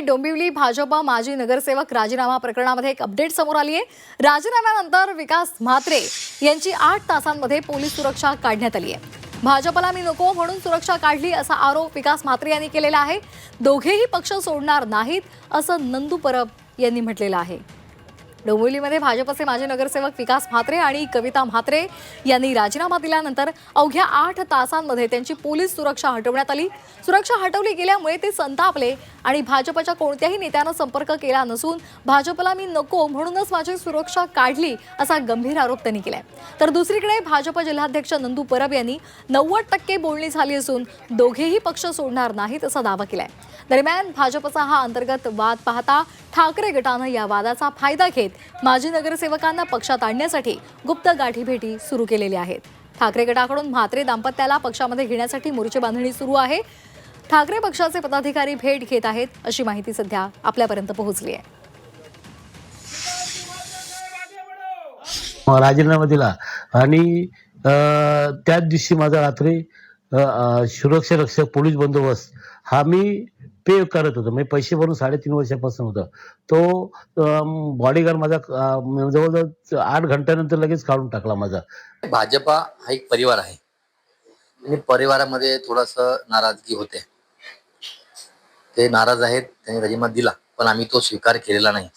डोंबिवली भाजपा माजी नगरसेवक राजीनामा प्रकरणामध्ये एक अपडेट समोर आली आहे. राजीनाम्यानंतर विकास म्हात्रे यांची आठ तासांमध्ये पोलीस सुरक्षा काढण्यात आली आहे. भाजपला मी नको म्हणून सुरक्षा काढली असा आरोप विकास म्हात्रे यांनी केलेला आहे. दोघेही पक्ष सोडणार नाहीत असं नंदू परब यांनी म्हटलेलं आहे. डोंबिवलीमध्ये भाजपचे माजी नगरसेवक विकास म्हात्रे आणि कविता म्हात्रे यांनी राजीनामा दिल्यानंतर अवघ्या आठ तासांमध्ये त्यांची पोलीस सुरक्षा हटवण्यात आली. सुरक्षा हटवली गेल्यामुळे ते संतापले आणि भाजपच्या कोणत्याही नेत्यानं संपर्क केला नसून भाजपला मी नको म्हणूनच माझी सुरक्षा काढली असा गंभीर आरोप त्यांनी केलाय. तर दुसरीकडे भाजप जिल्हाध्यक्ष नंदू परब यांनी नव्वद टक्के बोलणी झाली असून दोघेही पक्ष सोडणार नाहीत असा दावा केलाय. दरम्यान भाजपचा हा अंतर्गत वाद पाहता ठाकरे गटानं या वादाचा फायदा घेत माजी नगरसेवकांना पक्षात आणण्यासाठी गुप्त गाठीभेटी सुरू केलेल्या आहेत. ठाकरे गटाकडून म्हात्रे दाम्पत्याला पक्षामध्ये घेण्यासाठी मोर्चे बांधणी सुरू आहे. ठाकरे पक्षाचे पदाधिकारी भेट घेत आहेत अशी माहिती सध्या आपल्यापर्यंत पोहोचली आहे. राजीनामा दिला. आणि अं, त्याच दिवशी माझा रात्री सुरक्षा रक्षक पोलीस बंदोबस्त हा मी पे करत होतो. म्हणजे पैसे भरून साडेतीन वर्षापासून होतं. तो बॉडीगार्ड माझा जवळजवळ आठ घंट्यानंतर लगेच काढून टाकला माझा. भाजपा हा एक परिवार आहे. आणि परिवारामध्ये थोडस नाराजगी होते. ते नाराज आहेत त्यांनी राजीनामा दिला पण आम्ही तो स्वीकार केलेला नाही.